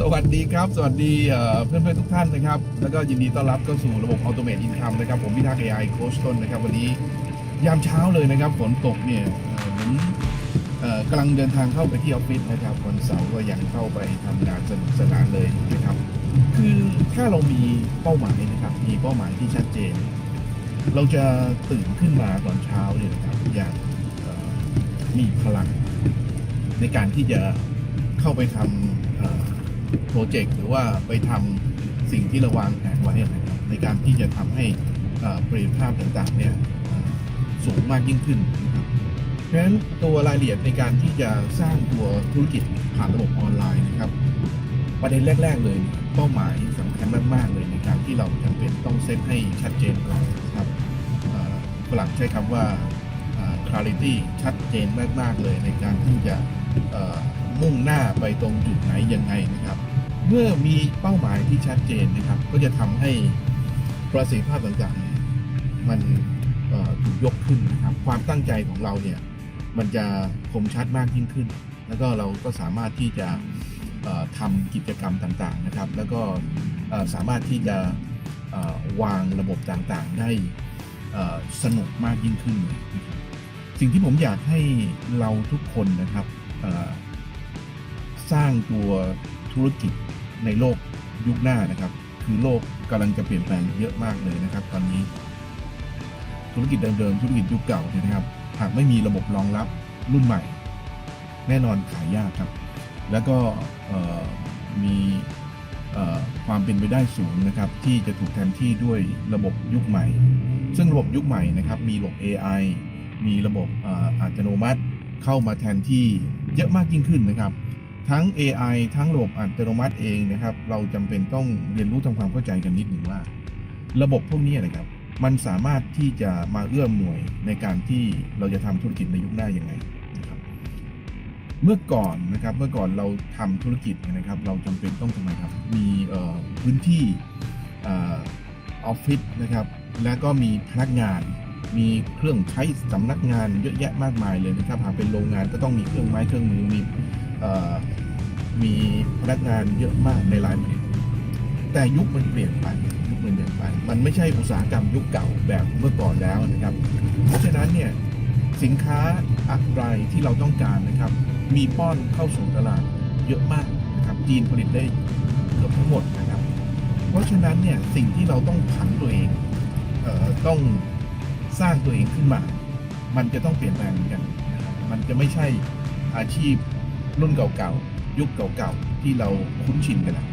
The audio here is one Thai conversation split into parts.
สวัสดีครับ สวัสดีเอ่อเพื่อนๆทุกท่านนะครับ แล้วก็ยินดีต้อนรับเข้าสู่ระบบ Automate Income นะครับ ผมพิทักษ์ AI โค้ชต้นนะครับ วันนี้ยามเช้าเลยนะครับฝนตกเนี่ยเอ่อผมเอ่อกำลังเดินทางเข้าไปที่ออฟฟิศนะครับวันเสาร์ก็ยังเข้าไปทำงานสนุกสนานเลยนะครับ คือถ้าเรามีเป้าหมายนะครับ มีเป้าหมายที่ชัดเจน เราจะตื่นขึ้นมาตอนเช้าเนี่ยนะครับอย่างมีพลังในการที่จะเข้าไปทำ โปรเจกต์หรือว่าไปทำสิ่งที่เราวางแผนไว้นะครับในการที่จะทำให้ประสิทธิภาพต่างๆเนี่ยสูงมากยิ่งขึ้นนะครับเพราะฉะนั้นตัวรายละเอียดในการที่จะสร้างตัวธุรกิจผ่านระบบออนไลน์นะครับ ประเด็นแรก ๆ เลยเป้าหมายสำคัญมากๆเลยในการที่เราจำเป็นต้องเซตให้ชัดเจนก่อนนะครับฝรั่งใช้คำว่า clarity ชัดเจนมากๆเลยในการที่จะ มุ่งหน้าไปตรงจุดไหนยังไงนะครับ เมื่อมีเป้าหมายที่ชัดเจนนะครับ ก็จะทำให้ประสิทธิภาพต่างๆ มันถูกยกขึ้นนะครับ ความตั้งใจของเราเนี่ยมันจะคมชัดมากยิ่งขึ้น แล้วก็เราก็สามารถที่จะเอ่อทำกิจกรรมต่างๆนะครับ แล้วก็สามารถที่จะวางระบบต่างๆ ได้สนุกมากยิ่งขึ้น สิ่งที่ผมอยากให้เราทุกคนนะครับ สร้างตัวธุรกิจในโลกยุคหน้านะครับ คือโลกกำลังจะเปลี่ยนแปลงเยอะมากเลยนะครับ ตอนนี้ ธุรกิจเดิมๆธุรกิจยุคเก่าเนี่ยนะครับ หากไม่มีระบบรองรับรุ่นใหม่ แน่นอนขายยากครับ แล้วก็มีความเป็นไปได้สูงนะครับ ที่จะถูกแทนที่ด้วยระบบยุคใหม่ ซึ่งระบบยุคใหม่นะครับ มีระบบ AI มีระบบอัตโนมัติเข้ามาแทนที่เยอะมากยิ่งขึ้นนะครับ ทั้ง AI ทั้งระบบอัตโนมัติเองนะครับ เราจำเป็นต้องเรียนรู้ทำความเข้าใจกันนิดหนึ่งว่า ระบบพวกนี้นะครับ มันสามารถที่จะมาเอื้อมหน่วยในการที่เราจะทำธุรกิจในยุคหน้ายังไงนะครับ เมื่อก่อนนะครับเมื่อก่อนเราทำธุรกิจนะครับ เราจำเป็นต้องทำไมครับ มีพื้นที่ออฟฟิศนะครับ แล้วก็มีพนักงานมีเครื่องใช้สำนักงานเยอะแยะมากมายเลยนะครับหากเป็นโรงงานก็ต้องมีเครื่องไม้เครื่องมือมี มีพนักงานเยอะมากในรายผลิตแต่ยุคมันเปลี่ยนไปยุคมันเปลี่ยนไป มันไม่ใช่อุตสาหกรรมยุคเก่าแบบเมื่อก่อนแล้วนะครับ เพราะฉะนั้นเนี่ยสินค้าอะไรที่เราต้องการนะครับ มีป้อนเข้าสู่ตลาดเยอะมากนะครับจีนผลิตได้เกือบทั้งหมดนะครับ เพราะฉะนั้นเนี่ยสิ่งที่เราต้องผันตัวเองเอ่อต้องสร้างตัวเองขึ้นมา มันจะต้องเปลี่ยนแปลงเหมือนกัน มันจะไม่ใช่อาชีพ รุ่นเก่าๆ ยุคเก่าๆ ที่เราคุ้นชินกันแล้ว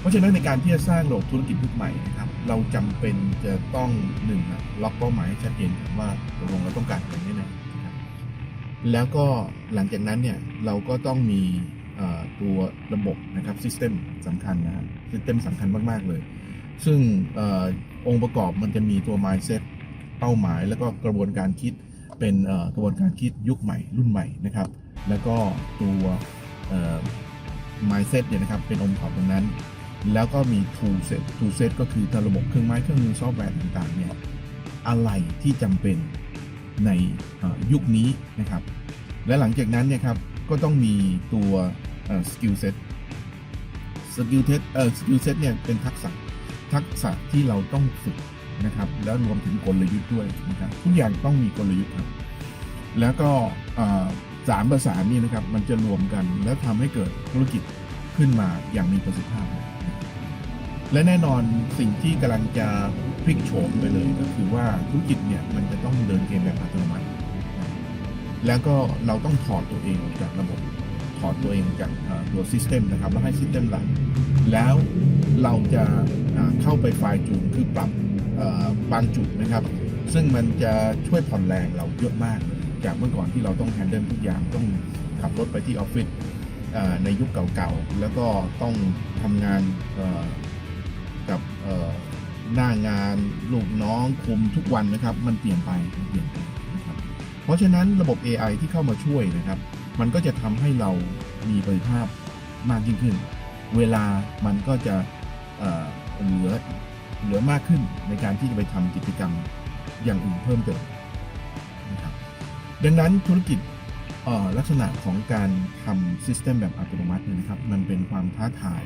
เพราะฉะนั้นในการที่จะสร้างระบบธุรกิจยุคใหม่นะครับ เราจำเป็นจะต้องหนึ่งนะล็อกเป้าหมายให้ชัดเจนว่าตกลงเราต้องการอะไรแน่ๆนะแล้วก็หลังจากนั้นเนี่ยเราก็ต้องมีตัวระบบนะครับซิสเต็มสำคัญนะครับซิสเต็มสำคัญมาก ๆ เลย ซึ่งออองค์ประกอบมันจะมีตัว mindset เป้าหมาย แล้วก็กระบวนการคิด เป็นกระบวนการคิดยุคใหม่รุ่นใหม่นะครับ แล้วก็ตัว mindset เนี่ยนะครับเป็นองค์ประกอบตรงนั้น แล้วก็มี tool set tool set ก็คือระบบเครื่องไม้เครื่องมือซอฟต์แวร์ต่างๆเนี่ยอะไรที่จำเป็นในยุคนี้นะครับ และหลังจากนั้นเนี่ยครับก็ต้องมีตัว skill set skill set เอ่อ skill set เนี่ยเป็นทักษะทักษะที่เราต้องฝึก นะครับ แล้วรวมถึงกลยุทธ์ด้วยนะครับทุกอย่างต้องมีกลยุทธ์ครับ แล้วก็สามประสานนี่นะครับ มันจะรวมกันแล้วทำให้เกิดธุรกิจขึ้นมาอย่างมีประสิทธิภาพ และแน่นอนสิ่งที่กำลังจะพลิกโฉมไปเลยก็คือว่าธุรกิจเนี่ยมันจะต้องเดินเกมแบบอัตโนมัติ แล้วก็เราต้องถอดตัวเองออกจากระบบ ถอดตัวเองจากตัวซิสเต็มนะครับ แล้วให้ซิสเต็มรันแล้วเราจะเข้าไปไฟล์จูนคือปรับ บางจุดนะครับ ซึ่งมันจะช่วยผ่อนแรงเราเยอะมาก จากเมื่อก่อนที่เราต้องแฮนเดิลทุกอย่างต้องขับรถไปที่ออฟฟิศในยุคเก่าๆ แล้วก็ต้องทำงานกับหน้างานลูกน้องคุมทุกวันนะครับ มันเปลี่ยนไปเปลี่ยนไปนะครับเพราะฉะนั้นระบบ AI ที่เข้ามาช่วยนะครับ มันก็จะทำให้เรามีประสิทธิภาพมากยิ่งขึ้น เวลามันก็จะเหลือ เหลือมากขึ้นในการที่จะไปทำกิจกรรมอย่างอื่นเพิ่มเติมนะครับดังนั้นธุรกิจลักษณะของการทำ System แบบอัตโนมัตินะครับ มันเป็นความท้าทาย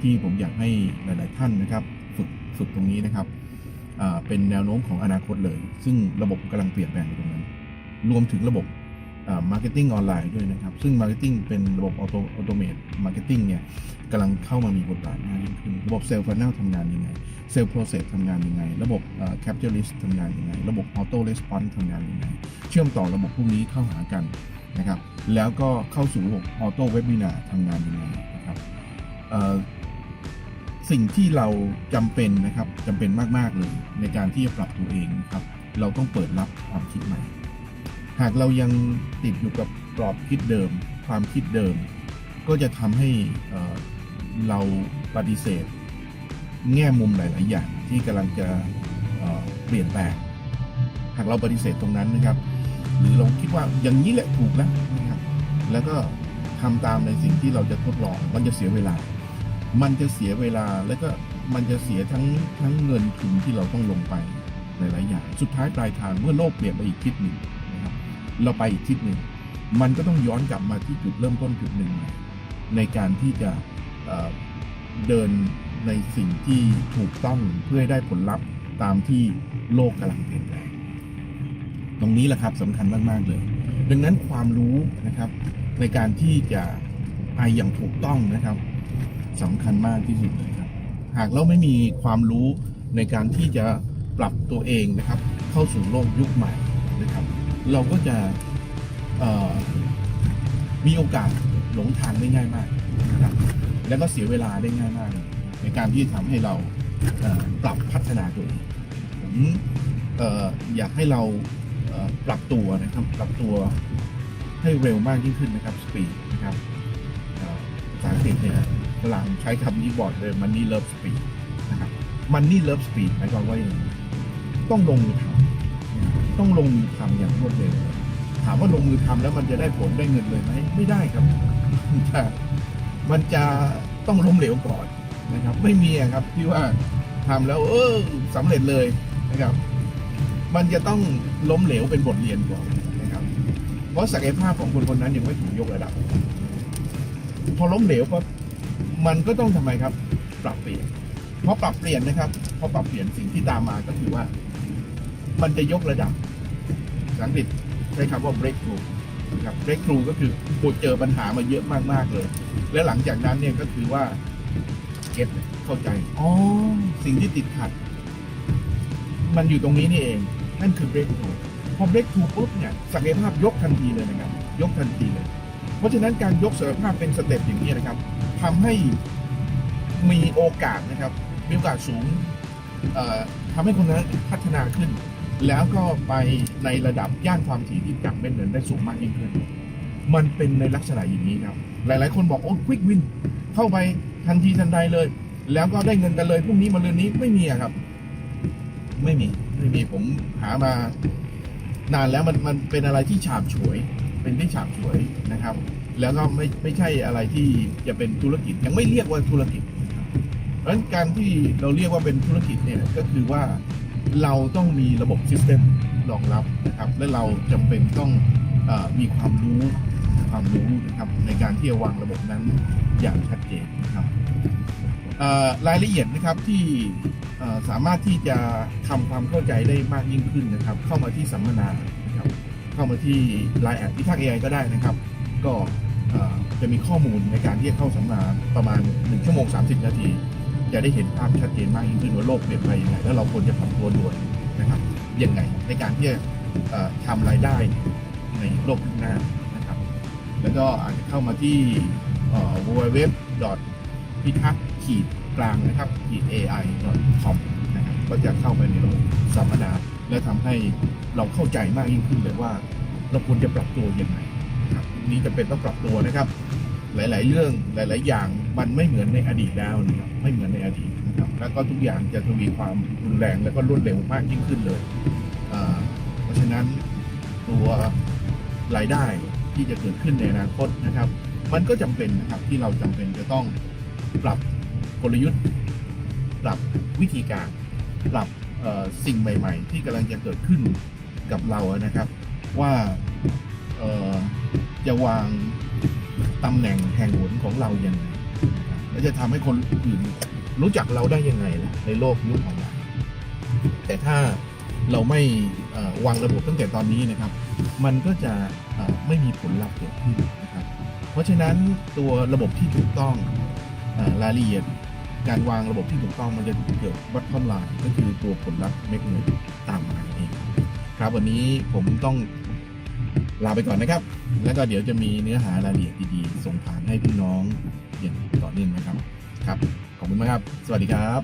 ที่ผมอยากให้หลาย ๆ ท่านนะครับฝึกฝึกตรงนี้นะครับเป็นแนวโน้มของอนาคตเลย ซึ่งระบบกำลังเปลี่ยนแปลงอยู่ตรงนั้น รวมถึงระบบ มาร์เก็ตติ้งออนไลน์ด้วยนะครับ ซึ่งมาร์เก็ตติ้งเป็นระบบออโตออโตเมตมาร์เก็ตติ้งเนี่ยกำลังเข้ามามีบทบาทมากยิ่งขึ้น ระบบเซลล์ฟันแนลทำงานยังไง เซลล์โปรเซสทำงานยังไง ระบบแคปเจอร์ลิสทำงานยังไง ระบบออโต้レスปอนส์ทำงานยังไง เชื่อมต่อระบบพวกนี้เข้าหากันนะครับ แล้วก็เข้าสู่ระบบออโต้เว็บ i ินาทำงานยังไงนะครับสิ่งที่เราจำเป็นนะครับจำเป็นมาก ๆ เลยในการที่จะปรับตัวเองนะครับ เราต้องเปิดรับความคิดใหม่ หากเรายังติดอยู่กับกรอบคิดเดิม ความคิดเดิม ก็จะทำให้เราปฏิเสธ แง่มุมหลาย ๆ อย่างที่กำลังจะเเปลี่ยนแปลง หากเราปฏิเสธตรงนั้นนะครับ หรือเราคิดว่าอย่างนี้แหละถูกแล้วนะครับ แล้วก็ทำตามในสิ่งที่เราจะทดลอง มันจะเสียเวลา มันจะเสียเวลาแล้วก็มันจะเสียทั้งทั้งเงินทุนที่เราต้องลงไปหลายๆอย่าง สุดท้ายปลายทางเมื่อโลกเปลี่ยนไปอีกทิศหนึ่ง เราไปอีกทิศหนึ่ง มันก็ต้องย้อนกลับมาที่จุดเริ่มต้นจุดหนึ่งใหม่ในการที่จะเอ่อเดินในสิ่งที่ถูกต้องเพื่อให้ได้ผลลัพธ์ตามที่โลกกำลังเปลี่ยนแปลงตรงนี้แหละครับสำคัญมากๆเลย ดังนั้นความรู้นะครับ ในการที่จะไปอย่างถูกต้องนะครับสำคัญมากที่สุดเลยครับ หากเราไม่มีความรู้ในการที่จะปรับตัวเองนะครับ เข้าสู่โลกยุคใหม่นะครับ เราก็จะมีโอกาสหลงทางได้ง่ายมากนะครับแล้วก็เสียเวลาได้ง่ายมาก ในการที่ทำให้เราเปรับพัฒนาตัวเองผมออยากให้เราเปรับตัวนะครับปรับตัวให้เร็วมากยิ่งขึ้นนะครับสปีดนะครับภาษาอังกฤษเนี่ยฝรั่งใช้คำนี้บ่อยเลย money love speed นะครับ money love speed หมายความว่าอย่างต้องลงมือทำ ต้องลงมือทำอย่างรวดเร็วถามว่าลงมือทำแล้วมันจะได้ผลได้เงินเลยไหมไม่ได้ครับมันจะมันจะต้องล้มเหลวก่อนนะครับ ไม่มีครับที่ว่าทำแล้ว เออสำเร็จเลยนะครับ มันจะต้องล้มเหลวเป็นบทเรียนก่อนนะครับ เพราะศักยภาพของคนคนนั้นยังไม่ถูกยกระดับ พอล้มเหลวก็มันก็ต้องทำไมครับ ปรับเปลี่ยนพอปรับเปลี่ยนนะครับพอปรับเปลี่ยนสิ่งที่ตามมาก็คือว่า มันจะยกระดับาษาอังกฤษใช้คำว่า breakthrough นะครับ breakthrough ก็คือปวดเจอปัญหามาเยอะมากๆเลย และหลังจากนั้นเนี่ยก็คือว่าเก็ตเข้าใจอ๋อสิ่งที่ติดขัด มันอยู่ตรงนี้นี่เอง นั่นคือ breakthrough พอ breakthrough ปุ๊บเนี่ยศักยภาพยกทันทีเลยนะครับ ยกทันทีเลย เพราะฉะนั้นการยกศักยภาพเป็นสเต็ปอย่างนี้นะครับทำให้มีโอกาสนะครับมีโอกาสสูงเอ่อทำให้คนนั้นพัฒนาขึ้น แล้วก็ไปในระดับย่านความถี่ที่จับเม็ดเงินได้สูงมากยิ่งขึ้น มันเป็นในลักษณะอย่างนี้ครับ หลาย ๆ คนบอกโอ้ควิกวิน เข้าไปทันทีทันใดเลย แล้วก็ได้เงินกันเลยพรุ่งนี้มาเรือนนี้ไม่มีครับ ไม่มีไม่มีผมหามานานแล้วมันมันเป็นอะไรที่ฉาบฉวย เป็นที่ฉาบฉวยนะครับ แล้วก็ไม่ไม่ใช่อะไรที่จะเป็นธุรกิจยังไม่เรียกว่าธุรกิจเพราะฉะนั้นการที่เราเรียกว่าเป็นธุรกิจเนี่ยก็คือว่า เราต้องมีระบบซิสเต็มรองรับนะครับและเราจำเป็นต้องอมีความรู้ความรู้นะครับในการที่จะวางระบบนั้นอย่างชัดเจนนะครับรายละเอียดนะครับที่สามารถที่จะทำความเข้าใจได้มากยิ่งขึ้นนะครับ เข้ามาที่สัมมนานะครับเข้ามาที่ไลน์แอดพิทักษ์ AI ก็ได้นะครับ ก็จะมีข้อมูลในการที่จะเข้าสัมมนาประมาณ 1 ชั่วโมง 30 นาที จะได้เห็นภาพชัดเจนมากยิ่งขึ้นว่าโลกเปลี่ยนไปยังไงแล้วเราควรจะปรับตัวด่วนนะครับยังไงในการที่จะทำรายได้ในโลกข้างหน้านะครับ แล้วก็อาจจะเข้ามาที่ www พิทักษ์ขีดกลางนะครับขีด AI com นะครับก็จะเข้าไปในระบบสัมมนาและทำให้เราเข้าใจมากยิ่งขึ้นเลยว่า เราควรจะปรับตัวยังไงนะครับนี่จะเป็นต้องปรับตัวนะครับ หลาย ๆ เรื่องหลาย ๆ อย่างมันไม่เหมือนในอดีตแล้วนะครับไม่เหมือนในอดีตนะครับแล้วก็ทุกอย่างจะทวีความรุนแรงแล้วก็รวดเร็วมากยิ่งขึ้นเลยเพราะฉะนั้นตัวรายได้ที่จะเกิดขึ้นในอนาคตนะครับ มันก็จำเป็นนะครับที่เราจำเป็นจะต้องปรับกลยุทธ์ ปรับวิธีการ ปรับสิ่งใหม่ ๆ ที่กำลังจะเกิดขึ้นกับเรานะครับ ว่าจะวาง ตำแหน่งแห่งหนของเรายังไงนะครับและจะทำให้คนอื่นรู้จักเราได้ยังไงล่ะในโลกยุคออนไลน์แต่ถ้าเราไม่วางระบบตั้งแต่ตอนนี้นะครับ มันก็จะไม่มีผลลัพธ์เกิดขึ้นนะครับ เพราะฉะนั้นตัวระบบที่ถูกต้องรายละเอียดการวางระบบที่ถูกต้องมันจะเกิดวัดคอมไลน์ก็คือตัวผลลัพธ์เม็ดเงินตามมาเองครับวันนี้ผมต้อง ลาไปก่อนนะครับ แล้วก็เดี๋ยวจะมีเนื้อหารายละเอียดดีๆ ส่งผ่านให้พี่น้องอย่างต่อเนื่องนะครับ ครับ ขอบคุณมากครับ สวัสดีครับ